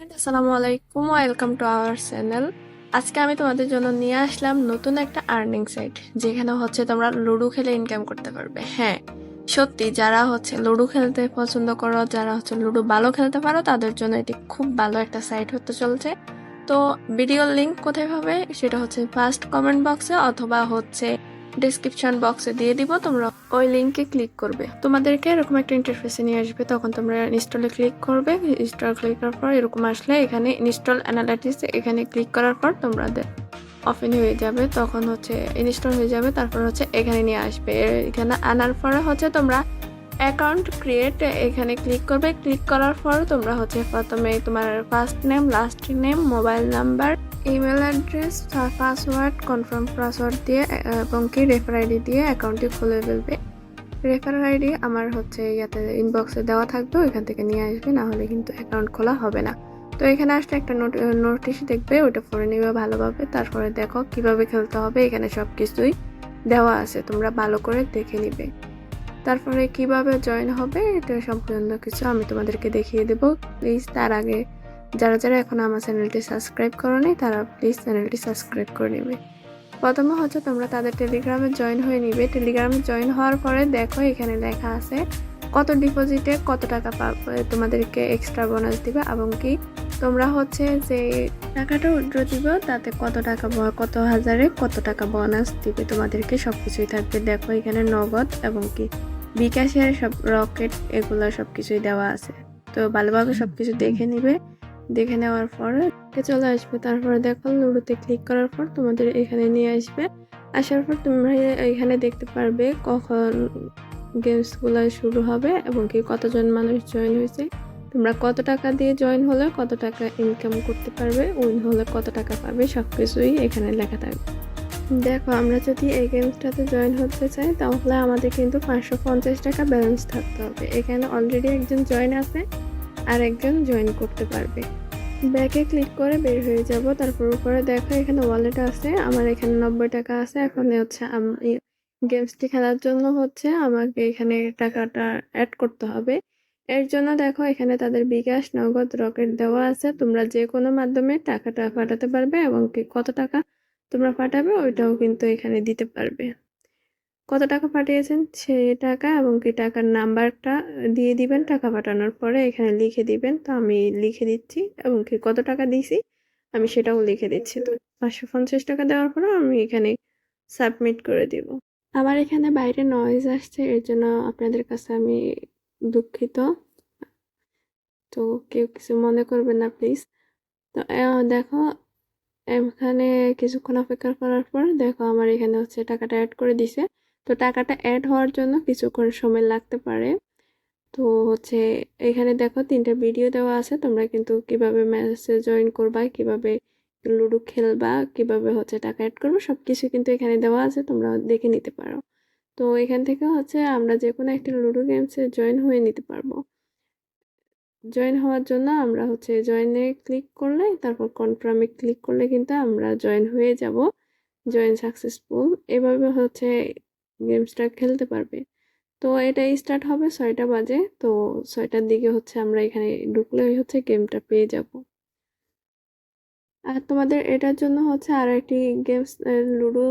আসসালামু আলাইকুম welcome to our channel আজকে আমি তোমাদের জন্য নিয়ে আসলাম নতুন একটা আর্নিং সাইট যেখানে হচ্ছে তোমরা লুডো খেলে ইনকাম করতে পারবে। হ্যাঁ সত্যি, যারা হচ্ছে লুডো খেলতে পছন্দ করো, যারা হচ্ছে লুডো ভালো খেলতে পারো, তাদের জন্য এটি খুব ভালো একটা সাইট হতে চলছে। তো ভিডিওর লিংক কোথায় পাবে সেটা হচ্ছে ফার্স্ট কমেন্ট বক্সে অথবা হচ্ছে ডিসক্রিপশন বক্সে দিয়ে দিব, তোমরা ওই লিঙ্কে ক্লিক করবে। তোমাদেরকে এরকম একটা ইন্টারফেসে নিয়ে আসবে, তখন তোমরা ইনস্টলে ক্লিক করবে ইনস্টল ক্লিক করার পর এরকম আসলে এখানে ইনস্টল অ্যানালাইটিস এখানে ক্লিক করার পর তোমাদের অফেন হয়ে যাবে, তখন হচ্ছে ইনস্টল হয়ে যাবে, তারপর হচ্ছে এখানে নিয়ে আসবে। এখানে আনার পরে হচ্ছে তোমরা অ্যাকাউন্ট ক্রিয়েট এখানে ক্লিক করবে। ক্লিক করার পর তোমরা হচ্ছে প্রথমে তোমার first name last name mobile number email address password confirm password দিয়ে এবং কি রেফার আইডি দিয়ে অ্যাকাউন্টটি খুলে ফেলবে। রেফার আইডি আমার হচ্ছে ইয়াতে ইনবক্সে দেওয়া থাকবে। ওইখান থেকে নিয়ে আসবে, না হলে কিন্তু অ্যাকাউন্ট খোলা হবে না। তো এখানে আসলে একটা নোটিশ দেখবে ওটা পড়ে নেবে ভালোভাবে। তারপরে দেখো কীভাবে খেলতে হবে। এখানে সব কিছুই দেওয়া আছে। তোমরা ভালো করে দেখে নিবে। তারপরে কীভাবে জয়েন হবে, এটা সম্পূর্ণ কিছু আমি তোমাদেরকে দেখিয়ে দেবো। প্লিজ তার আগে যারা যারা এখন আমার চ্যানেলটি সাবস্ক্রাইব করোনি, তারা প্লিজ চ্যানেলটি সাবস্ক্রাইব করে নেবে। প্রথমে হচ্ছে তোমরা তাদের টেলিগ্রামে জয়েন হয়ে নিবে। টেলিগ্রামে জয়েন হওয়ার পরে দেখো এখানে লেখা আছে কত ডিপোজিটে কত টাকা পাবে তোমাদেরকে এক্সট্রা বোনাস দিবে এবং কি তোমরা হচ্ছে যে টাকাটা উইড্র দিব, তাতে কত টাকা কত হাজারে কত টাকা বোনাস দিবে তোমাদেরকে সব কিছুই থাকবে। দেখো এখানে নগদ এবং কি বিকাশের সব রকেট এগুলো সব কিছুই দেওয়া আছে। তো ভালোভাবে সব কিছু দেখে নিবে। দেখে নেওয়ার পরে চলে আসবে। তারপরে দেখো লুডোতে ক্লিক করার পর তোমাদের এখানে নিয়ে আসবে। আসার পর তোমরা এখানে দেখতে পারবে কখন গেমসগুলো শুরু হবে এবং কি কতজন মানুষ জয়েন হয়েছে। তোমরা কত টাকা দিয়ে জয়েন হলে কত টাকা ইনকাম করতে পারবে উইন হলে কত টাকা পাবে সব কিছুই এখানে লেখা থাকবে। দেখো, আমরা যদি এই গেমসটাতে জয়েন হতে চাই, তাহলে আমাদের কিন্তু পাঁচশো পঞ্চাশ টাকা ব্যালেন্স থাকতে হবে। এখানে অলরেডি একজন জয়েন আছে আর একজন জয়েন করতে পারবে। ব্যাকে ক্লিক করে বের হয়ে যাব। তারপর উপরে দেখো, এখানে ওয়ালেট আছে, আমার এখানে নব্বই টাকা আছে। এখন হচ্ছে আমি গেমসটি খেলার জন্য হচ্ছে আমাকে এখানে টাকাটা অ্যাড করতে হবে। এর জন্য দেখো, এখানে তাদের বিকাশ, নগদ, রকেট দেওয়া আছে। তোমরা যে কোনো মাধ্যমে টাকাটা পাঠাতে পারবে এবং কত টাকা তোমরা পাঠাবে, ওইটাও কিন্তু এখানে দিতে পারবে। কত টাকা পাঠিয়েছেন? সে টাকা এবং কি টাকার নাম্বারটা দিয়ে দিবেন, টাকা পাঠানোর পরে এখানে লিখে দিবেন। তো আমি লিখে দিচ্ছি এবং কি কত টাকা দিয়েছি আমি সেটাও লিখে দিচ্ছি। তো পাঁচশো পঞ্চাশ টাকা দেওয়ার পরে আমি এখানে সাবমিট করে দিব। আমার এখানে বাইরে নয়েজ আসছে, এর জন্য আপনাদের কাছে আমি দুঃখিত। তো কেউ কিছু মনে করবেন না প্লিজ তো দেখো এখানে কিছুক্ষণ অপেক্ষা করার পর দেখো আমার এখানে হচ্ছে টাকাটা অ্যাড করে দিছে। তো টাকাটা অ্যাড হওয়ার জন্য কিছুক্ষণ সময় লাগতে পারে। তো হচ্ছে এখানে দেখো তিনটা ভিডিও দেওয়া আছে, তোমরা কিন্তু কীভাবে ম্যাচে জয়েন করবা, কীভাবে লুডো খেলবা, কীভাবে হচ্ছে টাকা অ্যাড করব সব কিছু কিন্তু এখানে দেওয়া আছে তোমরা দেখে নিতে পারো। তো এখান থেকে হচ্ছে আমরা যে কোনো একটা লুডো গেমসে জয়েন হয়ে নিতে পারব। জয়েন হওয়ার জন্য আমরা হচ্ছে জয়েনে ক্লিক করলে, তারপর কনফার্মে ক্লিক করলে কিন্তু আমরা জয়েন হয়ে যাব। জয়েন সাকসেসফুল এভাবে হচ্ছে গেমসটা খেলতে পারবে। তো এটা স্টার্ট হবে ছয়টা বাজে। তো ছয়টার দিকে হচ্ছে আমরা এখানে ঢুকলেই হচ্ছে গেমটা পেয়ে যাব। আর তোমাদের এটার জন্য হচ্ছে আর একটি গেমস লুডো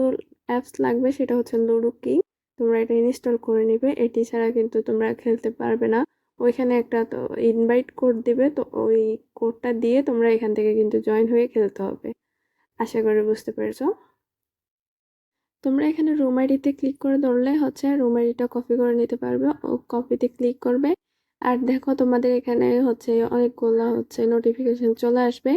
অ্যাপস লাগবে। সেটা হচ্ছে লুডো কি তোমরা এটা ইনস্টল করে নিবে। এটি ছাড়া কিন্তু তোমরা খেলতে পারবে না। ওইখানে একটা তো ইনভাইট কোড দিবে, তো ওই কোডটা দিয়ে তোমরা এখান থেকে কিন্তু জয়েন হয়ে খেলতে হবে। আশা করি বুঝতে পেরেছ? তোমরা এখানে রুম আইডিতে ক্লিক করে ধরলে হচ্ছে রুম আইডিটা কপি করে নিতে পারবে। ও কপিতে ক্লিক করবে। আর দেখো তোমাদের এখানে হচ্ছে অনেকগুলো হচ্ছে নোটিফিকেশন চলে আসবে।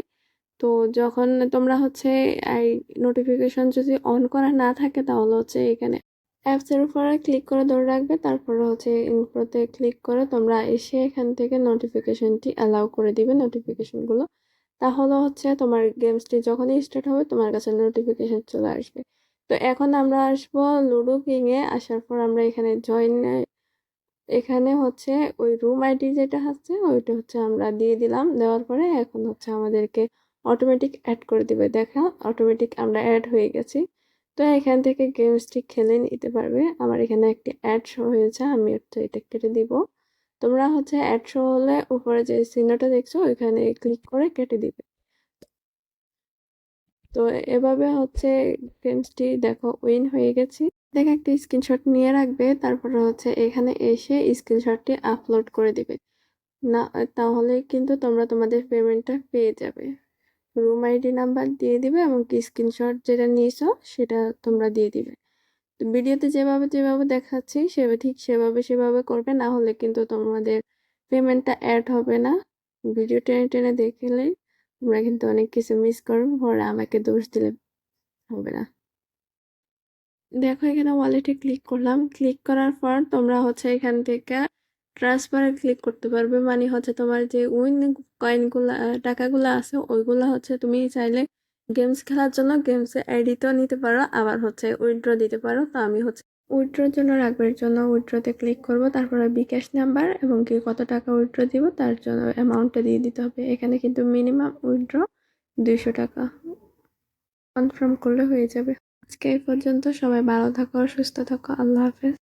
তো যখন তোমরা হচ্ছে এই নোটিফিকেশন যদি অন করা না থাকে তাহলে হচ্ছে এখানে অ্যাপসের উপরে ক্লিক করে ধরে রাখবে, তারপরে হচ্ছে ইনফোতে ক্লিক করে তোমরা এসে এখান থেকে নোটিফিকেশনটি অ্যালাউ করে দিবে নোটিফিকেশনগুলো তাহলে হচ্ছে তোমার গেমসটি যখনই স্টার্ট হবে, তোমার কাছে নোটিফিকেশন চলে আসবে। তো এখন আমরা আসব লুডো কিংয়ে আসার পর আমরা এখানে জয়েন এখানে হচ্ছে ওই রুম আইডি যেটা আছে, ওইটা হচ্ছে আমরা দিয়ে দিলাম। দেওয়ার পরে এখন হচ্ছে আমাদেরকে অটোমেটিক অ্যাড করে দিবে। দেখা অটোমেটিক আমরা অ্যাড হয়ে গেছি। তো এখান থেকে গেমসটি খেলে নিতে পারবে। আমার এখানে একটি অ্যাড শো হয়েছে, আমি একটু এটা কেটে দিব। তোমরা হচ্ছে অ্যাড শো হলে উপরে যে চিহ্নটা দেখছ, ওইখানে ক্লিক করে কেটে দিবে। তো এভাবে হচ্ছে গেমসটি দেখো উইন হয়ে গেছি। দেখে একটা স্ক্রিনশট নিয়ে রাখবে, তারপরে হচ্ছে এখানে এসে স্ক্রিনশটটি আপলোড করে দিবে। না, তাহলে কিন্তু তোমরা তোমাদের পেমেন্টটা পেয়ে যাবে। রুম আইডি নাম্বার দিয়ে দিবে এবং কি স্ক্রিনশট যেটা নিয়েছো সেটা তোমরা দিয়ে দিবে। তো ভিডিওতে যেভাবে যেভাবে দেখাচ্ছি সেভাবে ঠিক সেভাবে সেভাবে করবে, না হলে কিন্তু তোমাদের পেমেন্টটা অ্যাড হবে না। ভিডিও টেনে টেনে দেখলেই তোমরা কিন্তু অনেক কিছু মিস করবে, পরে আমাকে দোষ দিলে হবে না। দেখো এখানে ওয়ালেটে ক্লিক করলাম। ক্লিক করার পর তোমরা হচ্ছে এখান থেকে ট্রান্সফারে ক্লিক করতে পারবে মানে হচ্ছে তোমার যে উইন কয়েনগুলো টাকাগুলো আছে, ওইগুলো হচ্ছে তুমি চাইলে গেমস খেলার জন্য গেমসে এডিটও নিতে পারো, আবার হচ্ছে উইথড্র দিতে পারো। তো আমি হচ্ছে উইড্রোর জন্য রাখবার জন্য উইড্রোতে ক্লিক করব, তারপরে বিকাশ নাম্বার এবং কি কত টাকা উইথড্র দিব তার জন্য অ্যামাউন্টটা দিয়ে দিতে হবে। এখানে কিন্তু মিনিমাম উইথড্র দুইশো টাকা। কনফার্ম করলে হয়ে যাবে। আজকে এই পর্যন্ত সবাই ভালো থাকো, সুস্থ থাকো, আল্লাহ হাফেজ।